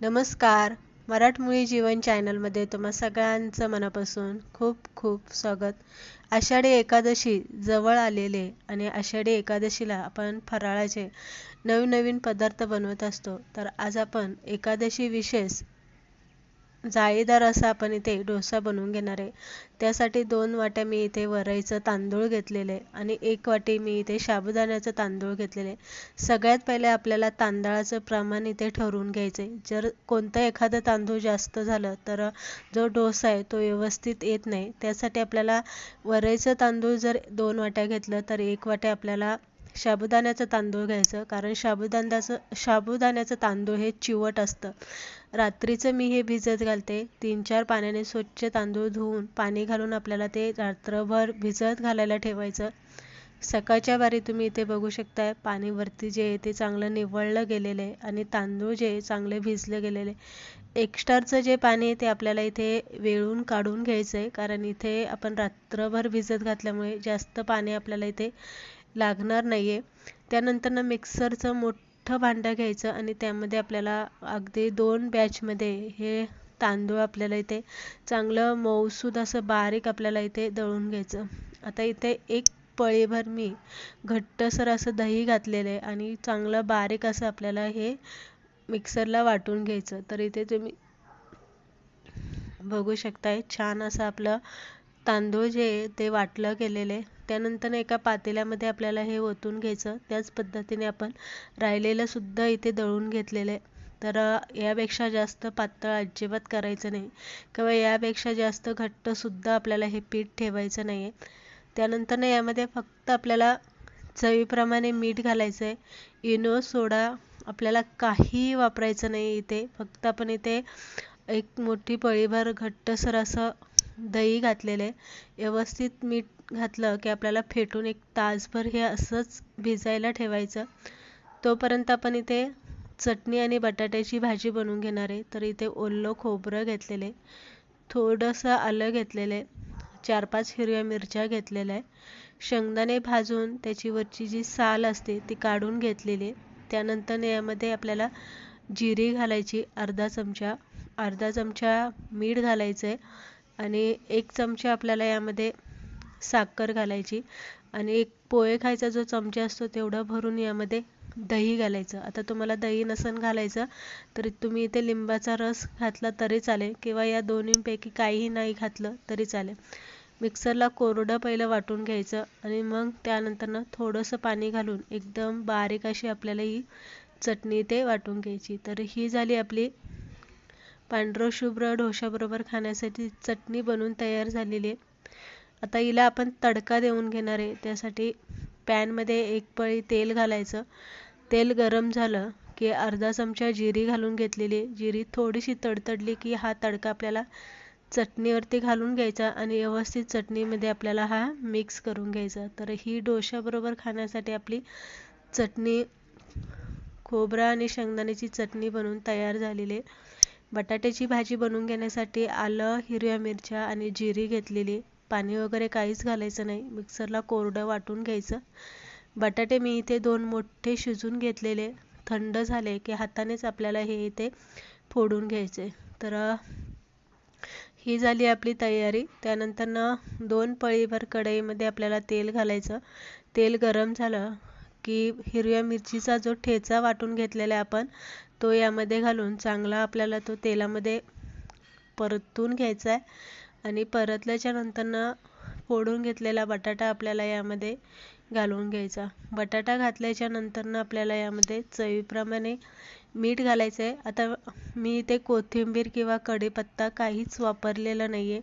नमस्कार. मराठमोळी जीवन चॅनलमध्ये तुम्हा सगळ्यांचं मनापासून खूप खूप स्वागत. आषाढी एकादशी जवळ आलेले आणि आषाढी एकादशीला आपण फराळाचे नवीन नवीन पदार्थ बनवत असतो. तर आज आपण एकादशी विशेष जाळीदार असा आपण इथे डोसा बनवून घेणार आहे. त्यासाठी दोन वाट्या मी इथे वरईचं तांदूळ घेतलेले आणि एक वाटी मी इथे साबुदाण्याचं तांदूळ घेतलेले सगळ्यात पहिले आपल्याला तांदळाचं प्रमाण इथे ठरवून घ्यायचं आहे जर कोणतं एखादं तांदूळ जास्त झालं तर जो डोसा आहे तो व्यवस्थित येत नाही. त्यासाठी आपल्याला वरईचं तांदूळ जर दोन वाट्या घेतलं तर एक वाट्या आपल्याला साबुदाण्याचं तांदूळ घ्यायचं. कारण साबुदाण्याचं साबुदाण्याचं तांदूळ हे चिवट असतं. रात्रीचं मी हे भिजत घालते. तीन चार पाण्याने स्वच्छ तांदूळ धुवून पाणी घालून आपल्याला ते रात्रभर भिजत घालायला ठेवायचं. सकाळच्या बारी तुम्ही इथे बघू शकताय पाणी वरती जे आहे ते चांगलं निवळलं गेलेलं आहे आणि तांदूळ जे चांगले भिजले गेलेले एक्स्ट्राचं जे पाणी आहे ते आपल्याला इथे वेळून काढून घ्यायचं आहे कारण इथे आपण रात्रभर भिजत घातल्यामुळे जास्त पाणी आपल्याला इथे लागणार नाही आहे त्यानंतर ना मिक्सरचं मोठं भांडं घ्यायचं आणि त्यामध्ये आपल्याला अगदी दोन बॅचमध्ये हे तांदूळ आपल्याला इथे चांगलं मऊसूद असं बारीक आपल्याला इथे दळून घ्यायचं. आता इथे एक पळीभर मी घट्टसर असं दही घातलेलं आहे आणि चांगलं बारीक असं आपल्याला हे मिक्सरला वाटून घ्यायचं. तर इथे तुम्ही बघू शकताय छान असं आपलं तांदूळ जे ते वाटलं गेलेलं आहे. त्यानंतर एका पातेल्यामध्ये आपल्याला हे ओतून घ्यायचं. त्याच पद्धतीने आपण राहिलेलंसुद्धा इथे दळून घेतलेलं आहे. तर यापेक्षा जास्त पातळ अजिबात करायचं नाही. किंवा यापेक्षा जास्त घट्टसुद्धा आपल्याला हे पीठ ठेवायचं नाही आहे त्यानंतर यामध्ये फक्त आपल्याला चवीप्रमाणे मीठ घालायचं आहे इनो सोडा आपल्याला काही वापरायचं नाही इथे. फक्त आपण इथे एक मोठी पळीभर घट्टसर असं दही घातलेले. व्यवस्थित मीठ घातलं की आपल्याला फेटून एक तासभर हे असंच भिजायला ठेवायचं. तोपर्यंत आपण इथे चटणी आणि बटाट्याची भाजी बनवून घेणार आहे. तर इथे ओलं खोबरं घेतलेले थोडंसं आलं घेतलेले चार पाच हिरव्या मिरच्या घेतलेल्या आहे. शेंगदाणे भाजून त्याची वरची जी साल असते ती काढून घेतलेली त्यानंतर यामध्ये आपल्याला जिरी घालायची अर्धा चमचा अर्धा चमचा मीठ घालायचं आहे. आणि एक चमचा आपल्याला यामध्ये साखर घालायची आणि एक पोहे खायचा जो चमचा असतो तेवढं भरून यामध्ये दही घालायचं. आता तुम्हाला दही नसन घालायचं तरी तुम्ही इथे लिंबाचा रस घातला तरी चालेल किंवा या दोन्हींपैकी काहीही नाही घातलं तरी चालेल. मिक्सरला कोरडं पहिलं वाटून घ्यायचं आणि मग त्यानंतरनं थोडंसं पाणी घालून एकदम बारीक अशी आपल्याला ही चटणी ते वाटून घ्यायची. तर ही झाली आपली पांढरं शुभ्र ढोशाबरोबर खाण्यासाठी चटणी बनवून तयार झालेली आहे. आता हिला आपण तडका देऊन घेणार आहे. त्यासाठी पॅनमध्ये एक पळी तेल घालायचं. तेल गरम झालं की अर्धा चमचा जिरी घालून घेतलेली जिरी थोडीशी तडतडली की हा तडका आपल्याला चटणीवरती घालून घ्यायचा आणि व्यवस्थित चटणीमध्ये आपल्याला हा मिक्स करून घ्यायचा. तर ही डोशाबरोबर खाण्यासाठी आपली चटणी खोबरा आणि शेंगदाण्याची चटणी बनवून तयार झालेली आहे. बटाट्याची भाजी बनवून घेण्यासाठी आलं हिरव्या मिरच्या आणि जिरी घेतलेली. पाणी वगैरे काहीच घालायचं नाही. मिक्सरला कोरडं वाटून घ्यायचं. बटाटे मी इथे दोन मोठे शिजून घेतलेले. थंड झाले की हातानेच आपल्याला हे इथे फोडून घ्यायचे. तर ही झाली आपली तयारी. त्यानंतर दोन पळीभर कढईमध्ये आपल्याला तेल घालायचं. तेल गरम झालं की हिरव्या मिरचीचा जो ठेचा वाटून घेतलेला आहे आपण तो यामध्ये घालून चांगला आपल्याला तो तेलामध्ये परतून घ्यायचा आहे. आणि परतल्याच्या नंतरनं फोडून घेतलेला बटाटा आपल्याला यामध्ये घालून घ्यायचा. बटाटा घातल्याच्या नंतरनं आपल्याला यामध्ये चवीप्रमाणे मीठ घालायचं आहे. आता मी इथे कोथिंबीर किंवा कढीपत्ता काहीच वापरलेला नाही आहे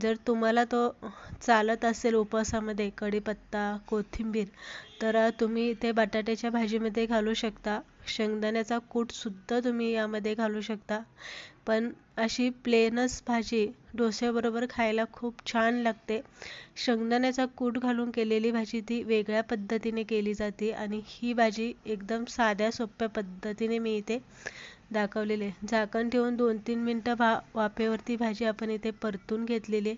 जर तुम्हाला तो चालत असेल उपवासामध्ये कढीपत्ता कोथिंबीर तर तुम्ही इथे बटाट्याच्या भाजीमध्ये घालू शकता. शेंगदाण्याचा कूटसुद्धा तुम्ही यामध्ये घालू शकता. पण अशी प्लेनच भाजी डोस्याबरोबर खायला खूप छान लागते. शेंगदाण्याचा कूट घालून केलेली भाजी ती वेगळ्या पद्धतीने केली जाते आणि ही भाजी एकदम साध्या सोप्या पद्धतीने मी इथे दाखवलेले झाकण ठेवून दोन तीन मिनटं भा वाफेवरती भाजी आपण इथे परतून घेतलेली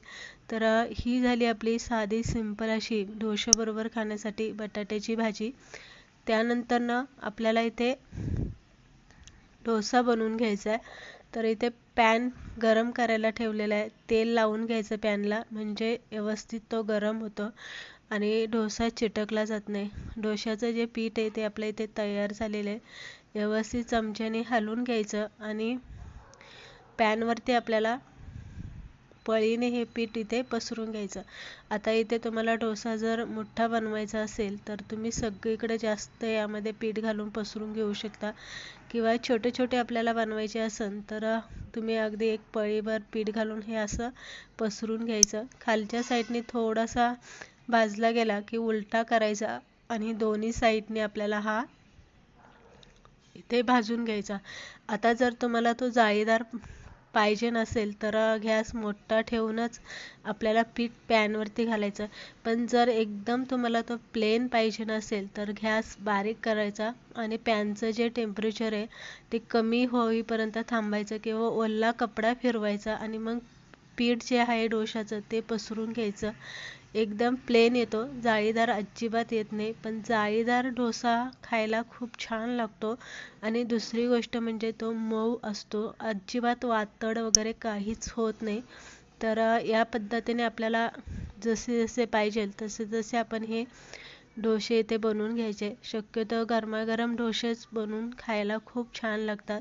तर ही झाली आपली साधी सिंपल अशी डोशाबरोबर खाण्यासाठी बटाट्याची भाजी. त्यानंतरनं आपल्याला इथे डोसा बनवून घ्यायचा आहे. तर इथे पॅन गरम करायला ठेवलेला आहे. तेल लावून घ्यायचं पॅनला म्हणजे व्यवस्थित तो गरम होतो. आणि डोसा चिटकला जात नाही. डोशाचं जे पीठ आहे ते आपल्या इथे तयार झालेलं आहे. व्यवस्थित चमच्याने हलवून घ्यायचं. आणि पॅनवरती आपल्याला पळीने हे पीठ इथे पसरून घ्यायचं. आता इथे तुम्हाला डोसा जर मोठा बनवायचा असेल तर तुम्ही सगळीकडे जास्त यामध्ये पीठ घालून पसरून घेऊ शकता. किंवा छोटे छोटे आपल्याला बनवायचे असेल तर तुम्ही अगदी एक पळीभर पीठ घालून हे असं पसरून घ्यायचं. खालच्या साईडने थोडासा भाजला गेला की उलटा करायचा आणि दोन्ही साईडने आपल्याला हा इथे भाजून घ्यायचा. आता जर तुम्हाला तो जाळीदार पाहिजे नसेल तर गॅस मोठा ठेवूनच आपल्याला पीठ पॅनवरती घालायचं. पण जर एकदम तुम्हाला तो प्लेन पाहिजे नसेल तर गॅस बारीक करायचा आणि पॅनचं जे टेम्परेचर आहे ते कमी होईपर्यंत थांबायचं किंवा ओला कपडा फिरवायचा आणि मग पीठ जे आहे डोशाचं ते पसरून घ्यायचं. एकदम प्लेन येतो. जाळीदार अजिबात येत नाही. पण जाळीदार डोसा खायला खूप छान लागतो. आणि दुसरी गोष्ट म्हणजे तो मऊ असतो. अजिबात वातड वगैरे काहीच होत नाही. तर या पद्धतीने आपल्याला जसे जसे पाहिजे तसे जसे आपण हे डोसे इथे बनवून घ्यायचे. शक्यतो गरमागरम डोसेच बनवून खायला खूप छान लागतात.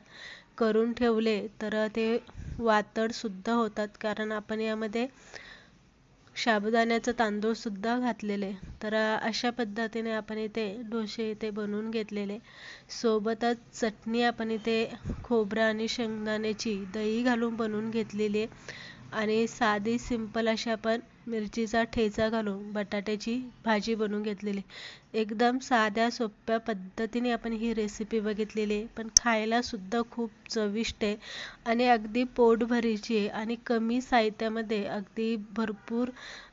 करून ठेवले तर ते वातडसुद्धा होतात. कारण आपण यामध्ये साबुदाण्याचं तांदूळसुद्धा घातलेले. तर अशा पद्धतीने आपण इथे डोसे इथे बनवून घेतलेले. सोबतच चटणी आपण इथे खोबरं आणि शेंगदाण्याची दही घालून बनवून घेतलेली आहे. आणि साधी सिंपल अशी आपण मिरचीचा ठेचा घालून बटाट्याची भाजी बनवून घेतलेली. एकदम साध्या सोप्या पद्धतीने आपण ही रेसिपी बघितलेली आहे. पण खायलासुद्धा खूप चविष्ट आहे आणि अगदी पोटभरीची आहे आणि कमी साहित्यामध्ये अगदी भरपूर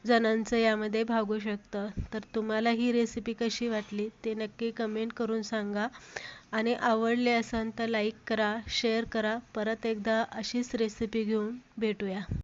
जणांचं यामध्ये भागू शकतं. तर तुम्हाला ही रेसिपी कशी वाटली ते नक्की कमेंट करून सांगा. आणि आवडले असेल तर लाईक करा शेअर करा. परत एकदा अशीच रेसिपी घेऊन भेटूया.